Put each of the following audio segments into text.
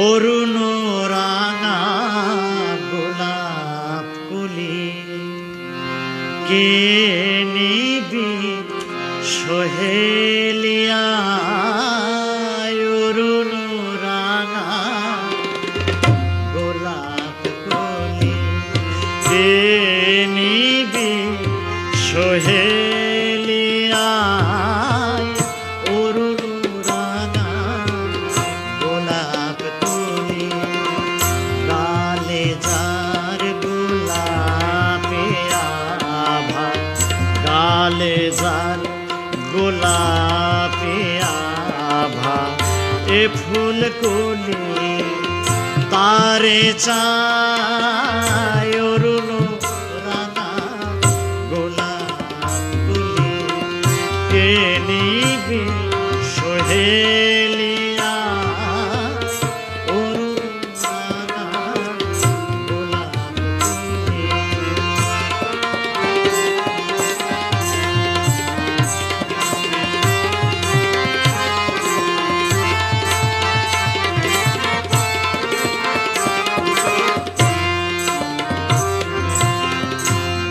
অরুণ রাঙা গোলাপ কুলি কে নিবি সোহেলিয়া অরুণ রাঙা গোলাপ কুলি কে নিবি সোহেলিয়া গালে যার গোলাপে আভা, এ ফুল কলি তারে চায় অরুণ রাঙা গোলাপ কে নিবি সোহেলিয়া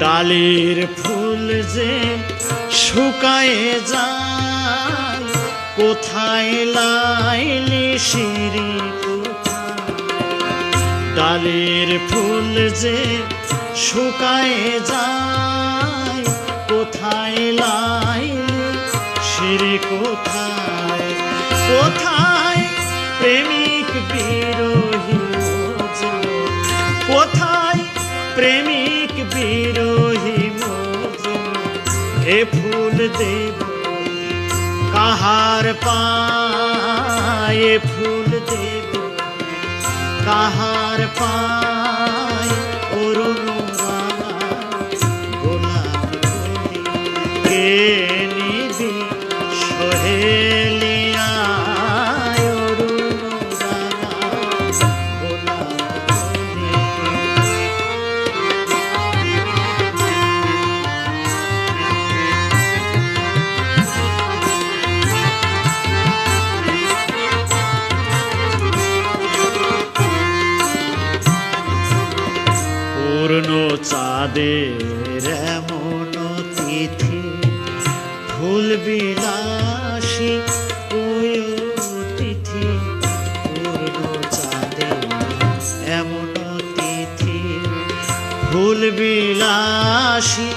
ডালির ফুল যে শুকায়ে যায় কোথায় লাইলি শিরি ডালের ফুল যে শুকায়ে যায় কোথায় লাইলি শিরি কোথায়? কোথায় প্রেমিক বিরোহী এ ফুল দেব কাহার পায়ে ফুল দেব কাহার পায় অরুণ গোলাপ চাঁদের এমন তিথি ফুল বিলাসী তিথি পূর্ণ চাঁদের এমন তিথি বিলাসী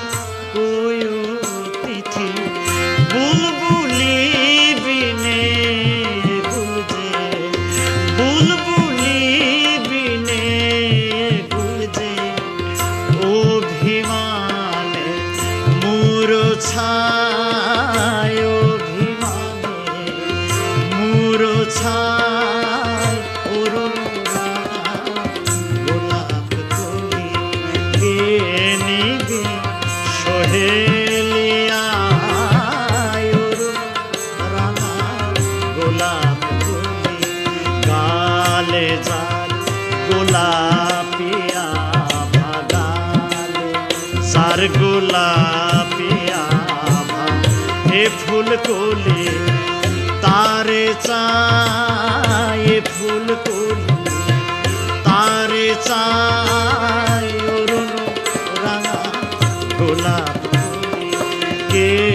যার গোলাপিয়া ভাগালে যার গোলাপিয়া এ তারে চায় ফুল তারে চায় রাঙা গোলাপ। কে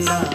গোলাপ